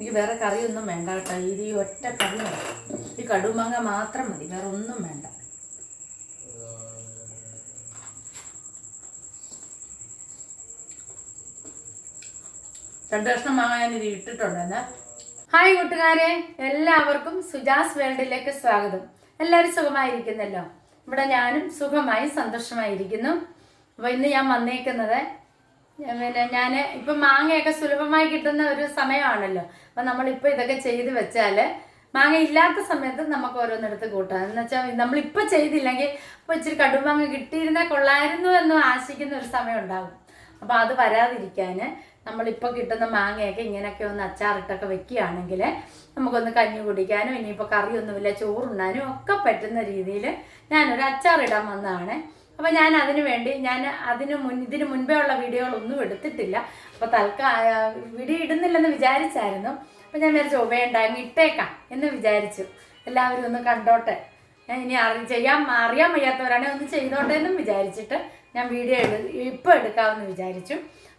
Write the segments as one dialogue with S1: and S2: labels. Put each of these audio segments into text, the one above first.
S1: എനിക്ക് വേറെ കറിയൊന്നും വേണ്ട കേട്ടോ. ഇത് ഈ ഒറ്റ കറി മതി. ഈ കടുമാങ്ങ മാത്രം മതി. വേറെ ഒന്നും വേണ്ട. രണ്ട് കഷ്ണം മാങ്ങ ഞാൻ ഇത് ഹായ് കൂട്ടുകാരെ. എല്ലാവർക്കും സുജാസ് വേൾഡിലേക്ക് സ്വാഗതം. എല്ലാവരും സുഖമായിരിക്കുന്നല്ലോ? ഇവിടെ ഞാനും സുഖമായി സന്തോഷമായിരിക്കുന്നു. അപ്പോൾ ഇന്ന് ഞാൻ വന്നേക്കുന്നത് പിന്നെ ഞാൻ ഇപ്പം മാങ്ങയൊക്കെ സുലഭമായി കിട്ടുന്ന ഒരു സമയമാണല്ലോ. അപ്പം നമ്മളിപ്പോൾ ഇതൊക്കെ ചെയ്ത് വെച്ചാൽ മാങ്ങ ഇല്ലാത്ത സമയത്ത് നമുക്ക് ഓരോന്നെടുത്ത് കൂട്ടാം. എന്ന് വെച്ചാൽ നമ്മളിപ്പോൾ ചെയ്തില്ലെങ്കിൽ ഇപ്പോൾ ഇച്ചിരി കടുമാങ്ങ കിട്ടിയിരുന്നാൽ കൊള്ളായിരുന്നു എന്ന് ആശിക്കുന്ന ഒരു സമയം ഉണ്ടാകും അപ്പോൾ അത് വരാതിരിക്കാൻ നമ്മളിപ്പോൾ കിട്ടുന്ന മാങ്ങയൊക്കെ ഇങ്ങനെയൊക്കെ ഒന്ന് അച്ചാറിട്ടൊക്കെ വെക്കുകയാണെങ്കിൽ നമുക്കൊന്ന് കഞ്ഞി കുടിക്കാനും ഇനിയിപ്പോൾ കറിയൊന്നുമില്ല ചോറുണ്ണാനും ഒക്കെ പറ്റുന്ന രീതിയിൽ ഞാനൊരു അച്ചാറിടാൻ വന്നതാണ്. അപ്പോൾ ഞാൻ അതിനു വേണ്ടി ഞാൻ അതിന് മുൻ ഇതിന് മുൻപേ ഉള്ള വീഡിയോകളൊന്നും എടുത്തിട്ടില്ല. അപ്പോൾ തൽക്കാ വീഡിയോ ഇടുന്നില്ലെന്ന് വിചാരിച്ചായിരുന്നു. അപ്പോൾ ഞാൻ "ഓ, വേണ്ട അങ്ങ് ഇട്ടേക്കാം എന്ന് വിചാരിച്ചു. എല്ലാവരും ഒന്ന് കണ്ടോട്ടെ. ഞാൻ ഇനി അറി ചെയ്യാൻ അറിയാൻ വയ്യാത്തവരാണെങ്കിൽ ഒന്ന് ചെയ്തോട്ടെ എന്നും വിചാരിച്ചിട്ട് ഞാൻ വീഡിയോ എടു ഇപ്പോൾ എടുക്കാമെന്ന് വിചാരിച്ചു.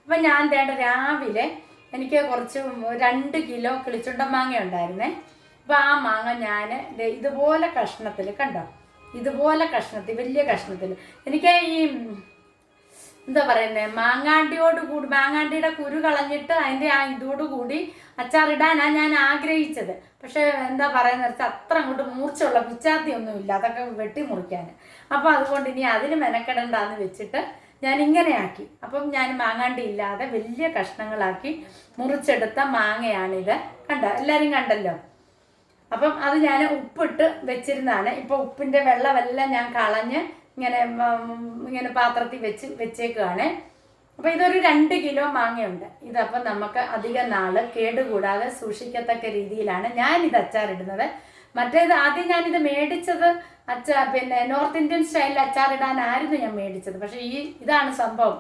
S1: അപ്പം ഞാൻ വേണ്ട രാവിലെ എനിക്ക് കുറച്ച് രണ്ട് കിലോ കിളിച്ചുണ്ട മാങ്ങ ഉണ്ടായിരുന്നേ അപ്പോൾ ആ മാങ്ങ ഞാൻ ഇതുപോലെ കഷ്ണത്തിൽ കണ്ടോ? ഇതുപോലെ കഷ്ണത്തിൽ വലിയ കഷ്ണത്തിൽ. എനിക്ക് ഈ എന്താ പറയുന്നത് മാങ്ങാണ്ടിയോട് കൂടി മാങ്ങാണ്ടിയുടെ കുരു കളഞ്ഞിട്ട് അതിന്റെ ആ ഇതോട് കൂടി അച്ചാറിടാനാണ് ഞാൻ ആഗ്രഹിച്ചത്. പക്ഷേ എന്താ പറയുന്നത് അത്ര അങ്ങോട്ട് മൂർച്ചയുള്ള പിച്ചാത്തി ഒന്നുമില്ല അതൊക്കെ വെട്ടി മുറിക്കാൻ. അപ്പോൾ അതുകൊണ്ട് ഇനി അതിന് മെനക്കെടണ്ടെന്ന് വെച്ചിട്ട് ഞാൻ ഇങ്ങനെയാക്കി അപ്പം ഞാൻ മാങ്ങാണ്ടി ഇല്ലാതെ വലിയ കഷ്ണങ്ങളാക്കി മുറിച്ചെടുത്ത മാങ്ങയാണിത്. കണ്ട എല്ലാവരും കണ്ടല്ലോ? അപ്പം അത് ഞാൻ ഉപ്പിട്ട് വെച്ചിരുന്നതാണ്. ഇപ്പോൾ ഉപ്പിന്റെ വെള്ളമെല്ലാം ഞാൻ കളഞ്ഞ് ഇങ്ങനെ ഇങ്ങനെ പാത്രത്തിൽ വെച്ച് വെച്ചേക്കുകയാണ് അപ്പോൾ ഇതൊരു രണ്ട് കിലോ മാങ്ങയുണ്ട്. ഇതപ്പം നമുക്ക് അധികം നാൾ കേടുകൂടാതെ സൂക്ഷിക്കത്തക്ക രീതിയിലാണ് ഞാൻ ഇത് അച്ചാറിടുന്നത്. മറ്റേത് ആദ്യം ഞാനിത് മേടിച്ചത് അച്ചാർ പിന്നെ നോർത്ത് ഇന്ത്യൻ സ്റ്റൈലിൽ അച്ചാറിടാനായിരുന്നു ഞാൻ മേടിച്ചത്. പക്ഷേ ഈ ഇതാണ് സംഭവം.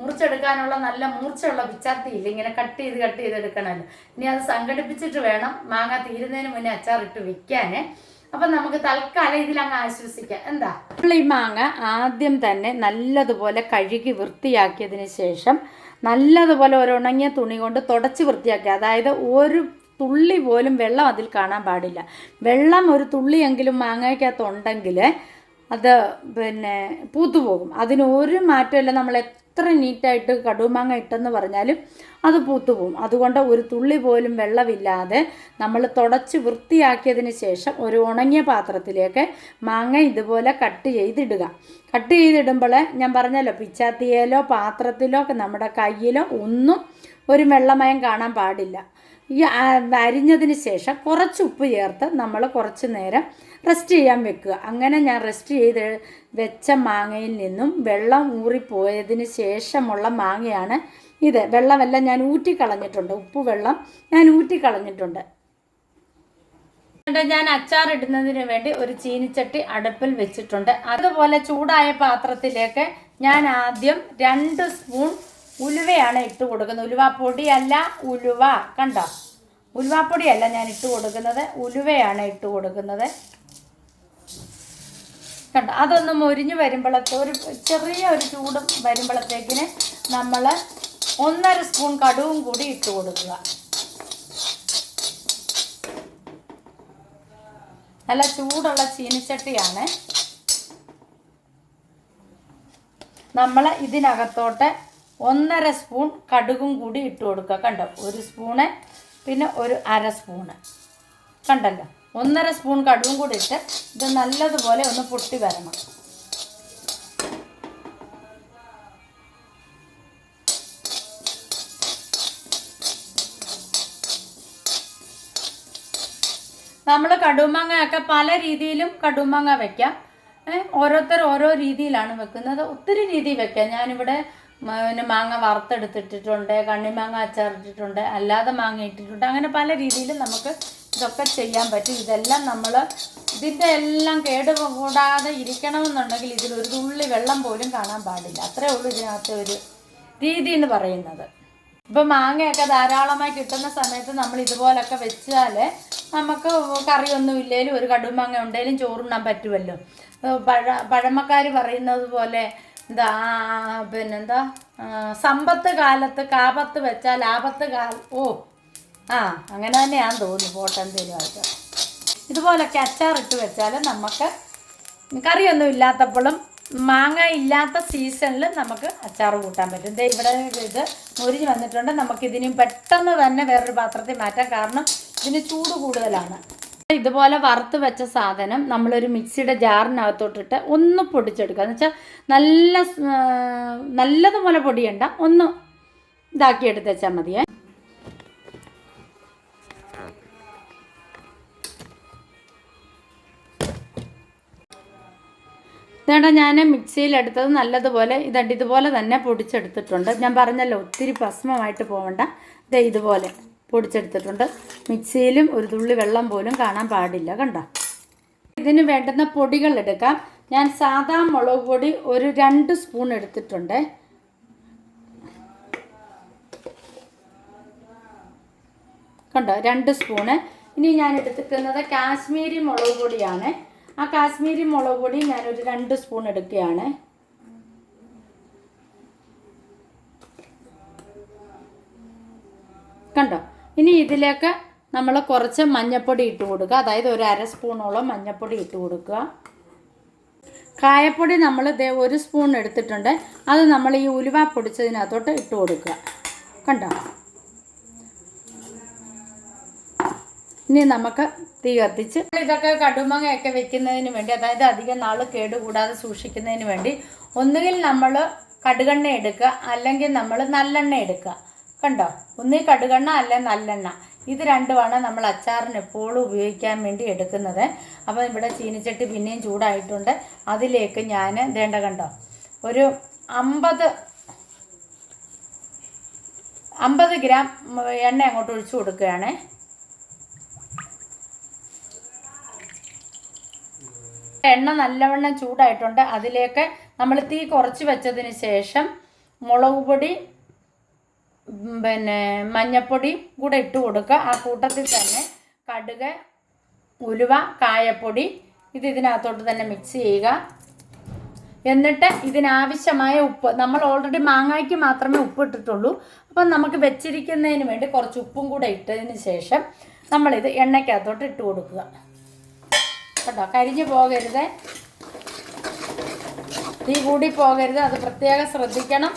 S1: മുറിച്ചെടുക്കാനുള്ള നല്ല മൂർച്ചയുള്ള പിച്ചാത്തി ഇല്ല? ഇങ്ങനെ കട്ട് ചെയ്ത് കട്ട് ചെയ്ത് എടുക്കണമല്ലോ. ഇനി അത് സംഘടിപ്പിച്ചിട്ട് വേണം മാങ്ങ തീരുന്നതിന് മുന്നേ അച്ചാറിട്ട് വെക്കാനേ. അപ്പം നമുക്ക് തൽക്കാലം ഇതിലങ്ങ് ആശ്വസിക്കാം. എന്താ? നമ്മൾ ഈ മാങ്ങ ആദ്യം തന്നെ നല്ലതുപോലെ കഴുകി വൃത്തിയാക്കിയതിന് ശേഷം നല്ലതുപോലെ ഒരു ഉണങ്ങിയ തുണി കൊണ്ട് തുടച്ച് വൃത്തിയാക്കുക. അതായത് ഒരു തുള്ളി പോലും വെള്ളം അതിൽ കാണാൻ പാടില്ല. വെള്ളം ഒരു തുള്ളിയെങ്കിലും മാങ്ങയ്ക്കകത്ത് ഉണ്ടെങ്കിൽ അത് പിന്നെ പൂത്തുപോകും അതിന് ഒരു മാറ്റമില്ല നമ്മൾ എത്ര നീറ്റായിട്ട് കടുമാങ്ങ ഇട്ടെന്ന് പറഞ്ഞാലും അത് പൂത്തുപോകും. അതുകൊണ്ട് ഒരു തുള്ളി പോലും വെള്ളമില്ലാതെ നമ്മൾ തുടച്ച് വൃത്തിയാക്കിയതിന് ശേഷം ഒരു ഉണങ്ങിയ പാത്രത്തിലേക്ക് മാങ്ങ ഇതുപോലെ കട്ട് ചെയ്തിടുക. കട്ട് ചെയ്തിടുമ്പോൾ ഞാൻ പറഞ്ഞല്ലോ പിച്ചാത്തിയിലോ പാത്രത്തിലോ നമ്മുടെ കയ്യിലോ ഒന്നും ഒരു വെള്ളമയം കാണാൻ പാടില്ല. ഈ അരിഞ്ഞതിന് ശേഷം കുറച്ച് ഉപ്പ് ചേർത്ത് നമ്മൾ കുറച്ച് നേരം റെസ്റ്റ് ചെയ്യാൻ വെക്കുക. അങ്ങനെ ഞാൻ റെസ്റ്റ് ചെയ്ത് വെച്ച മാങ്ങയിൽ നിന്നും വെള്ളം ഊറിപ്പോയതിന് ശേഷമുള്ള മാങ്ങയാണ് ഇത്. വെള്ളമെല്ലാം ഞാൻ ഊറ്റിക്കളഞ്ഞിട്ടുണ്ട്. ഉപ്പ് വെള്ളം ഞാൻ ഊറ്റിക്കളഞ്ഞിട്ടുണ്ട്. ഞാൻ അച്ചാർ ഇടുന്നതിന് വേണ്ടി ഒരു ചീനിച്ചട്ടി അടുപ്പിൽ വെച്ചിട്ടുണ്ട്. അതുപോലെ ചൂടായ പാത്രത്തിലേക്ക് ഞാൻ ആദ്യം രണ്ട് സ്പൂൺ ഉലുവയാണ് ഇട്ട് കൊടുക്കുന്നത്. ഉലുവാപ്പൊടിയല്ല ഉലുവ കണ്ടോ? ഉലുവാപ്പൊടിയല്ല ഞാൻ ഇട്ട് കൊടുക്കുന്നത്. ഉലുവയാണ് ഇട്ട് കൊടുക്കുന്നത്. കണ്ടോ? അതൊന്നും മുരിഞ്ഞ് വരുമ്പോഴത്തെ ഒരു ചെറിയ ഒരു ചൂട് വരുമ്പോഴത്തേക്കിന് നമ്മൾ ഒന്നര സ്പൂൺ കടുവും കൂടി ഇട്ട് കൊടുക്കുക. നല്ല ചൂടുള്ള ചീനിച്ചട്ടിയാണ്. നമ്മൾ ഇതിനകത്തോട്ട് ഒന്നര സ്പൂൺ കടുകും കൂടി ഇട്ട് കൊടുക്കുക. കണ്ടോ? ഒരു സ്പൂണ് പിന്നെ ഒരു അര സ്പൂണ്. കണ്ടല്ലോ? ഒന്നര സ്പൂൺ കടുകും കൂടി ഇട്ട് ഇത് നല്ലതുപോലെ ഒന്ന് പൊട്ടി വരണം. നമ്മൾ കടുമാങ്ങയൊക്കെ പല രീതിയിലും കടുമാങ്ങ വെക്കാം. ഏ, ഓരോരുത്തർ ഓരോ രീതിയിലാണ് വെക്കുന്നത്. ഒത്തിരി രീതി വെക്കാം. ഞാനിവിടെ പിന്നെ മാങ്ങ വറുത്തെടുത്തിട്ടിട്ടുണ്ട് കണ്ണിമാങ്ങ അച്ചാറിട്ടിട്ടുണ്ട് അല്ലാതെ മാങ്ങ ഇട്ടിട്ടുണ്ട്. അങ്ങനെ പല രീതിയിലും നമുക്ക് ഇതൊക്കെ ചെയ്യാൻ പറ്റും. ഇതെല്ലാം നമ്മൾ ഇതിന്റെ എല്ലാം കേട് കൂടാതെ ഇരിക്കണമെന്നുണ്ടെങ്കിൽ ഇതിൽ ഒരു തുള്ളി വെള്ളം പോലും കാണാൻ പാടില്ല. അത്രേ ഉള്ളൂ ഇതിനകത്തെ ഒരു രീതി എന്ന് പറയുന്നത്. ഇപ്പം മാങ്ങയൊക്കെ ധാരാളമായി കിട്ടുന്ന സമയത്ത് നമ്മൾ ഇതുപോലൊക്കെ വെച്ചാൽ നമുക്ക് കറിയൊന്നും ഇല്ലെങ്കിലും ഒരു കടുമാങ്ങ ഉണ്ടെങ്കിലും ചോറുണ്ണാൻ പറ്റുമല്ലോ. പഴ പഴമക്കാർ പറയുന്നത് പോലെ എന്താ പിന്നെന്താ? സമ്പത്ത് കാലത്ത് കാപത്ത് വെച്ചാൽ ആപത്ത് കാല ഓ ആ അങ്ങനെ തന്നെയാന്ന് തോന്നുന്നു ഫോട്ടോ എന്തേലും ആയിട്ട്. ഇതുപോലൊക്കെ അച്ചാറിട്ട് വെച്ചാൽ നമുക്ക് കറിയൊന്നും ഇല്ലാത്തപ്പോഴും മാങ്ങ ഇല്ലാത്ത സീസണിൽ നമുക്ക് അച്ചാർ കൂട്ടാൻ പറ്റും. ദേ ഇവിടെ ഇത് മുരിഞ്ഞ് വന്നിട്ടുണ്ട്. നമുക്കിതിനും പെട്ടെന്ന് തന്നെ വേറൊരു പാത്രത്തിൽ മാറ്റാം. കാരണം ഇതിന് ചൂട് കൂടുതലാണ്. ഇതുപോലെ വറുത്ത് വെച്ച സാധനം നമ്മളൊരു മിക്സിയുടെ ജാറിനകത്തോട്ടിട്ട് ഒന്ന് പൊടിച്ചെടുക്കുക. എന്ന് വെച്ചാൽ നല്ല നല്ലതുപോലെ പൊടിയണ്ട. ഒന്ന് ഇതാക്കി എടുത്ത് വെച്ചാൽ മതിയേ. ഇതേണ്ട ഞാൻ മിക്സിയിലെടുത്തത് നല്ലതുപോലെ ഇതണ്ട് ഇതുപോലെ തന്നെ പൊടിച്ചെടുത്തിട്ടുണ്ട്. ഞാൻ പറഞ്ഞല്ലോ ഒത്തിരി ഭസ്മമായിട്ട് പോകണ്ട ഇതേ ഇതുപോലെ. പൊടിച്ചെടുത്തിട്ടുണ്ട്. മിക്സിയിലും ഒരു തുള്ളി വെള്ളം പോലും കാണാൻ പാടില്ല കണ്ടോ? ഇതിന് വേണ്ടുന്ന പൊടികൾ എടുക്കാം. ഞാൻ സാധാ മുളക് പൊടി ഒരു രണ്ട് സ്പൂൺ എടുത്തിട്ടുണ്ട്. കണ്ടോ? രണ്ട് സ്പൂണ് ഇനി ഞാൻ എടുത്തിരിക്കുന്നത് കാശ്മീരി മുളക് പൊടിയാണ്. ആ കാശ്മീരി മുളക് പൊടി ഒരു രണ്ട് സ്പൂൺ എടുക്കുകയാണ്. കണ്ടോ? ഇനി ഇതിലേക്ക് നമ്മൾ കുറച്ച് മഞ്ഞൾപ്പൊടി ഇട്ട് കൊടുക്കുക. അതായത് ഒരു അര സ്പൂണോളം മഞ്ഞൾപ്പൊടി ഇട്ട് കൊടുക്കുക. കായപ്പൊടി നമ്മൾ ദേ ഒരു സ്പൂൺ എടുത്തിട്ടുണ്ട്. അത് നമ്മൾ ഈ ഉലുവ പൊടിച്ചതിനകത്തോട്ട് ഇട്ട് കൊടുക്കുക. കണ്ടോ? ഇനി നമുക്ക് തീ കത്തിച്ച് ഇതൊക്കെ കടുമങ്ങയൊക്കെ വെക്കുന്നതിന് വേണ്ടി അതായത് അധികം നാൾ കേടുകൂടാതെ സൂക്ഷിക്കുന്നതിന് വേണ്ടി ഒന്നുകിൽ നമ്മൾ കടുകെണ്ണ എടുക്കുക അല്ലെങ്കിൽ നമ്മൾ നല്ലെണ്ണ എടുക്കുക. കണ്ടോ? ഒന്നീ കടുകെണ്ണ അല്ലെ നല്ലെണ്ണ? ഇത് രണ്ടുമാണ് നമ്മൾ അച്ചാറിന് എപ്പോഴും ഉപയോഗിക്കാൻ വേണ്ടി എടുക്കുന്നത്. അപ്പോൾ ഇവിടെ ചീനിച്ചട്ടി പിന്നെയും ചൂടായിട്ടുണ്ട്. അതിലേക്ക് ഞാൻ വേണ്ട കണ്ടോ? ഒരു അമ്പത് അമ്പത് ഗ്രാം എണ്ണ അങ്ങോട്ട് ഒഴിച്ചു കൊടുക്കുകയാണേ. എണ്ണ നല്ലവണ്ണം ചൂടായിട്ടുണ്ട്. അതിലേക്ക് നമ്മൾ തീ കുറച്ച് വെച്ചതിന് ശേഷം മുളക് പൊടി പിന്നെ മഞ്ഞപ്പൊടി കൂടെ ഇട്ട് കൊടുക്കുക. ആ കൂട്ടത്തിൽ തന്നെ കടുക് ഉലുവ കായപ്പൊടി ഇത് ഇതിനകത്തോട്ട് തന്നെ മിക്സ് ചെയ്യുക. എന്നിട്ട് ഇതിനാവശ്യമായ ഉപ്പ് നമ്മൾ ഓൾറെഡി മാങ്ങായ്ക്ക് മാത്രമേ ഉപ്പ് ഇട്ടിട്ടുള്ളൂ. അപ്പം നമുക്ക് വെച്ചിരിക്കുന്നതിന് വേണ്ടി കുറച്ച് ഉപ്പും കൂടെ ഇട്ടതിന് ശേഷം നമ്മളിത് എണ്ണയ്ക്കകത്തോട്ട് ഇട്ട് കൊടുക്കുക. കേട്ടോ കരിഞ്ഞു പോകരുത്. തീ കൂടി പോകരുത്. അത് പ്രത്യേകം ശ്രദ്ധിക്കണം.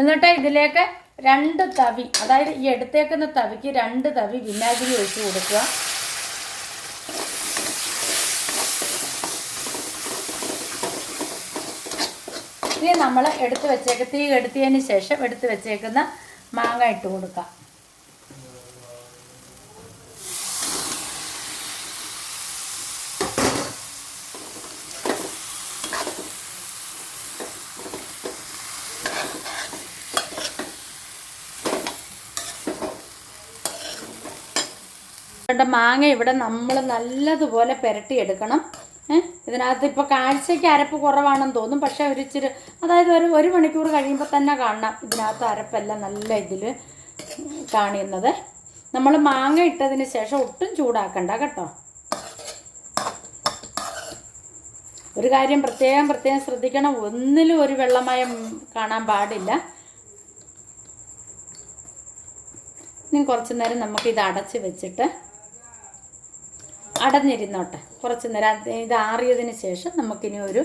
S1: എന്നിട്ട് ഇതിലേക്ക് രണ്ട് തവി അതായത് ഈ എടുത്തേക്കുന്ന തവിക്ക് രണ്ട് തവി വിനാഗിരി ഒഴിച്ച് കൊടുക്കുക. ഇനി നമ്മൾ എടുത്തു വെച്ചേക്ക തീ കെടുത്തിയതിന് ശേഷം എടുത്തു വെച്ചേക്കുന്ന മാങ്ങ ഇട്ട് കൊടുക്കാം ഇവിടെ മാങ്ങ ഇവിടെ നമ്മൾ നല്ലതുപോലെ പുരട്ടിയെടുക്കണം. ഇതിനകത്ത് ഇപ്പോൾ കാഴ്ചയ്ക്ക് അരപ്പ് കുറവാണെന്ന് തോന്നും. പക്ഷേ ഒരു ഇച്ചിരി അതായത് ഒരു ഒരു മണിക്കൂർ കഴിയുമ്പോൾ തന്നെ കാണാം ഇതിനകത്ത് അരപ്പെല്ലാം നല്ല ഇതിൽ കാണിയുന്നത് നമ്മൾ മാങ്ങ ഇട്ടതിന് ശേഷം ഒട്ടും ചൂടാക്കണ്ട കേട്ടോ. ഒരു കാര്യം പ്രത്യേകം പ്രത്യേകം ശ്രദ്ധിക്കണം. ഒന്നിലും ഒരു വെള്ളമയം കാണാൻ പാടില്ല. ഇനി കുറച്ച് നേരം നമുക്ക് ഇത് അടച്ച് വെച്ചിട്ട് അടഞ്ഞിരുന്നോട്ടെ. കുറച്ച് നേരം ഇത് ആറിയതിന് ശേഷം നമുക്കിനി ഒരു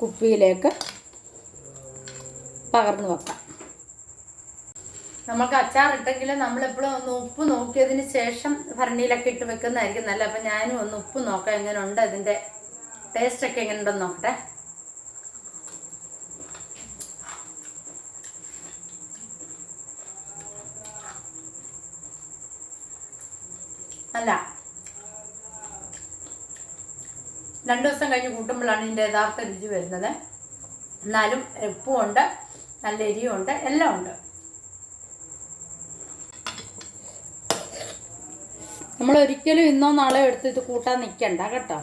S1: കുപ്പിയിലേക്ക് പകർന്നു വെക്കാം. നമുക്ക് അച്ചാറിട്ടെങ്കിൽ നമ്മളെപ്പോഴും ഒന്ന് ഉപ്പ് നോക്കിയതിന് ശേഷം ഭരണിയിലൊക്കെ ഇട്ട് വെക്കുന്നതായിരിക്കും നല്ല അപ്പം ഞാനും ഒന്ന് ഉപ്പ് നോക്കാം എങ്ങനെയുണ്ട് അതിന്റെ ടേസ്റ്റൊക്കെ എങ്ങനെയുണ്ടെന്ന് നോക്കട്ടെ. അല്ല രണ്ടു ദിവസം കഴിഞ്ഞ് കൂട്ടുമ്പോഴാണ് ഇതിന്റെ യഥാർത്ഥ രുചി വരുന്നത്. എന്നാലും ഉപ്പുമുണ്ട് നല്ല എരിയുമുണ്ട് എല്ലാം ഉണ്ട്. നമ്മൾ ഒരിക്കലും ഇന്നോ നാളെയോ എടുത്ത് ഇത് കൂട്ടാൻ നിൽക്കണ്ട കേട്ടോ.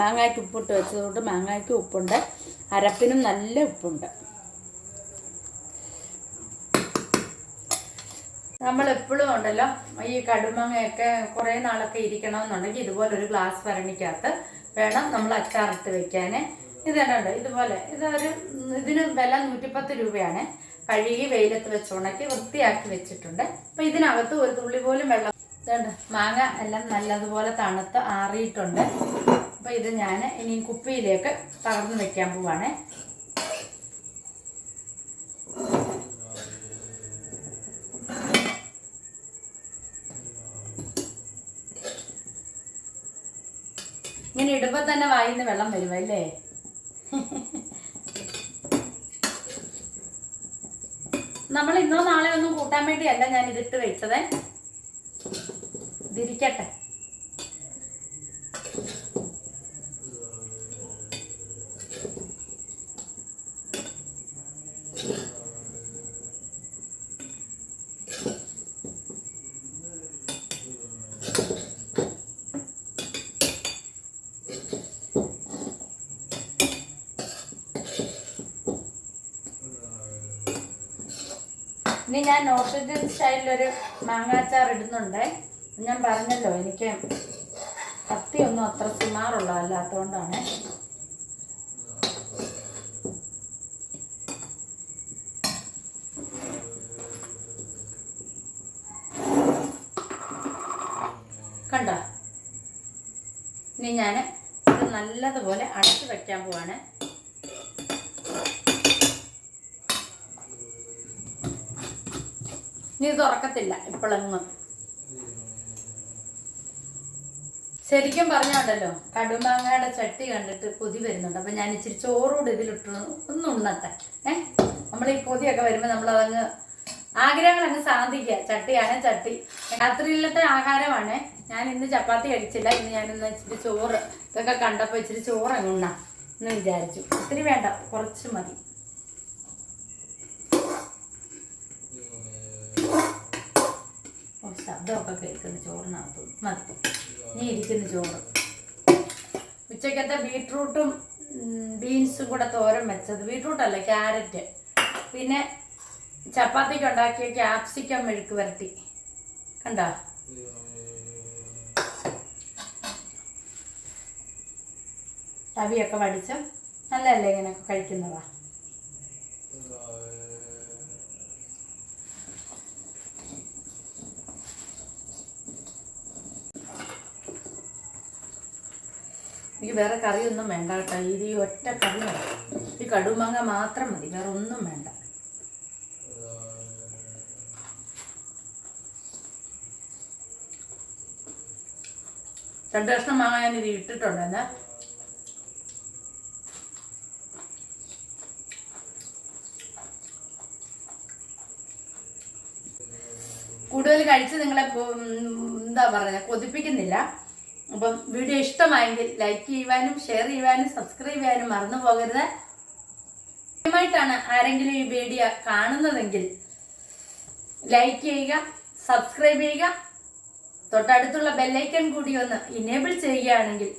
S1: മാങ്ങയ്ക്ക് ഉപ്പിട്ട് വെച്ചതുകൊണ്ട് മാങ്ങയ്ക്ക് ഉപ്പുണ്ട്. അരപ്പിനും നല്ല ഉപ്പുണ്ട്. നമ്മൾ എപ്പോഴും ഉണ്ടല്ലോ ഈ കടുമങ്ങയൊക്കെ കുറേ നാളൊക്കെ ഇരിക്കണമെന്നുണ്ടെങ്കിൽ ഇതുപോലെ ഒരു ഗ്ലാസ് ഭരണിക്കകത്ത് വേണം നമ്മൾ അച്ചാറിട്ട് വെക്കാൻ ഇത് കണ്ടോ? ഇതുപോലെ. ഇതൊരു ഇതിന് വില നൂറ്റിപ്പത്ത് രൂപയാണ്. കഴുകി വെയിലത്ത് വെച്ച് ഉണക്കി വൃത്തിയാക്കി വെച്ചിട്ടുണ്ട്. അപ്പൊ ഇതിനകത്ത് ഒരു തുള്ളി പോലും വെള്ളം ഇതുണ്ട് മാങ്ങ എല്ലാം നല്ലതുപോലെ തണുത്ത് ആറിയിട്ടുണ്ട്. അപ്പൊ ഇത് ഞാൻ ഇനി കുപ്പിയിലേക്ക് തകർന്ന് വെക്കാൻ പോവാണേ. ഇടുമ്പോ തന്നെ വായിന്ന് വെള്ളം വരും അല്ലേ? നമ്മൾ ഇന്നോ നാളെ ഒന്നും കൂട്ടാൻ വേണ്ടിയല്ല ഞാൻ ഇതിട്ട് വെച്ചത്. ഇതിരിക്കട്ടെ. ഇനി ഞാൻ നോർത്ത് ഇന്ത്യൻ സ്റ്റൈലിലൊരു മാങ്ങാച്ചാർ ഇടുന്നുണ്ട്. ഞാൻ പറഞ്ഞല്ലോ എനിക്ക് കത്തിയൊന്നും അത്ര സുമാറുള്ളതല്ലാത്തതുകൊണ്ടാണ് കണ്ടോ? ഇനി ഞാൻ ഇത് നല്ലതുപോലെ അടച്ചു വയ്ക്കാൻ പോവാണ്. ഇനി തുറക്കത്തില്ല ഇപ്പോഴൊന്നും ശരിക്കും പറഞ്ഞുണ്ടല്ലോ കടുമാങ്ങയുടെ ചട്ടി കണ്ടിട്ട് കൊതി വരുന്നുണ്ട്. അപ്പൊ ഞാൻ ഇച്ചിരി ചോറൂടെ ഇതിലിട്ട്. ഒന്ന് ഉണ്ണട്ടെ. ഏ? നമ്മൾ ഈ കൊതിയൊക്കെ വരുമ്പോൾ നമ്മൾ അതങ്ങ് ആഗ്രഹങ്ങൾ അങ്ങ് സാധിക്കുക ചട്ടിയാണ് ചട്ടി. രാത്രിയിലത്തെ ആഹാരമാണ്. ഞാൻ ഇന്ന് ചപ്പാത്തി കഴിച്ചില്ല ഇന്ന് ഞാൻ ഇന്ന് ഇച്ചിരി ചോറ്. ഇതൊക്കെ കണ്ടപ്പോൾ ഇച്ചിരി ചോറ് അങ്ങ് ഉണ്ണാം. എന്ന് വിചാരിച്ചു. ഒത്തിരി വേണ്ട. കുറച്ച് മതി. ശബ്ദമൊക്കെ കേൾക്കുന്ന ചോറിനകത്ത് മതി. നീ ഇരിക്കുന്ന ചോറ്. ഉച്ചക്കത്തെ ബീട്രൂട്ടും ബീൻസും കൂടെ തോരൻ വെച്ചത്. ബീട്രൂട്ടല്ല ക്യാരറ്റ്. പിന്നെ ചപ്പാത്തിക്ക് ഉണ്ടാക്കിയ ക്യാപ്സിക്കം മെഴുക്ക് വരട്ടി. കണ്ടോ? തവിയൊക്കെ വടിച്ച് നല്ലതല്ലേ ഇങ്ങനെയൊക്കെ കഴിക്കുന്നതാ? എനിക്ക് വേറെ കറിയൊന്നും വേണ്ട കേട്ടോ. ഇത് ഈ ഒറ്റ കറി മതി. ഈ കടുമാങ്ങ മാത്രം മതി. വേറെ ഒന്നും വേണ്ട. രണ്ട് കഷ്ണം മാങ്ങ ഞാൻ ഇത് ഇട്ടിട്ടുണ്ട്. എന്നാ? കൂടുതൽ കഴിച്ച് നിങ്ങളെ എന്താ പറയുക കൊതിപ്പിക്കുന്നില്ല. അപ്പം വീഡിയോ ഇഷ്ടമായെങ്കിൽ ലൈക്ക് ചെയ്യുവാനും ഷെയർ ചെയ്യുവാനും സബ്സ്ക്രൈബ് ചെയ്യാനും മറന്നു പോകരുത്. ആദ്യമായിട്ടാണ് ആരെങ്കിലും ഈ വീഡിയോ കാണുന്നതെങ്കിൽ ലൈക്ക് ചെയ്യുക സബ്സ്ക്രൈബ് ചെയ്യുക. തൊട്ടടുത്തുള്ള ബെല്ലൈക്കൺ കൂടി ഒന്ന് ഇനേബിൾ ചെയ്യുകയാണെങ്കിൽ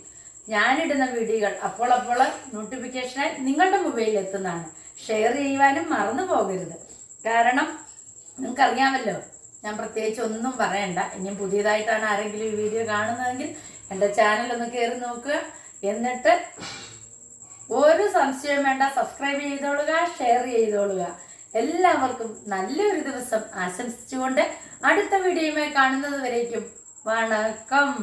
S1: ഞാനിടുന്ന വീഡിയോകൾ അപ്പോൾ അപ്പോൾ നോട്ടിഫിക്കേഷനായി നിങ്ങളുടെ മൊബൈലിൽ എത്തുന്നതാണ്. ഷെയർ ചെയ്യുവാനും മറന്നു പോകരുത്. കാരണം നിങ്ങൾക്കറിയാമല്ലോ ഞാൻ പ്രത്യേകിച്ച് ഒന്നും പറയണ്ട. ഇനിയും പുതിയതായിട്ടാണ് ആരെങ്കിലും ഈ വീഡിയോ കാണുന്നതെങ്കിൽ എന്റെ ചാനൽ ഒന്ന് കയറി നോക്കുക എന്നിട്ട് ഒരു സംശയം വേണ്ട. സബ്സ്ക്രൈബ് ചെയ്തോളുക ഷെയർ ചെയ്തോളുക. എല്ലാവർക്കും നല്ലൊരു ദിവസം ആശംസിച്ചുകൊണ്ട് അടുത്ത വീഡിയോയുമായി കാണുന്നത് വരേക്കും. വണക്കം.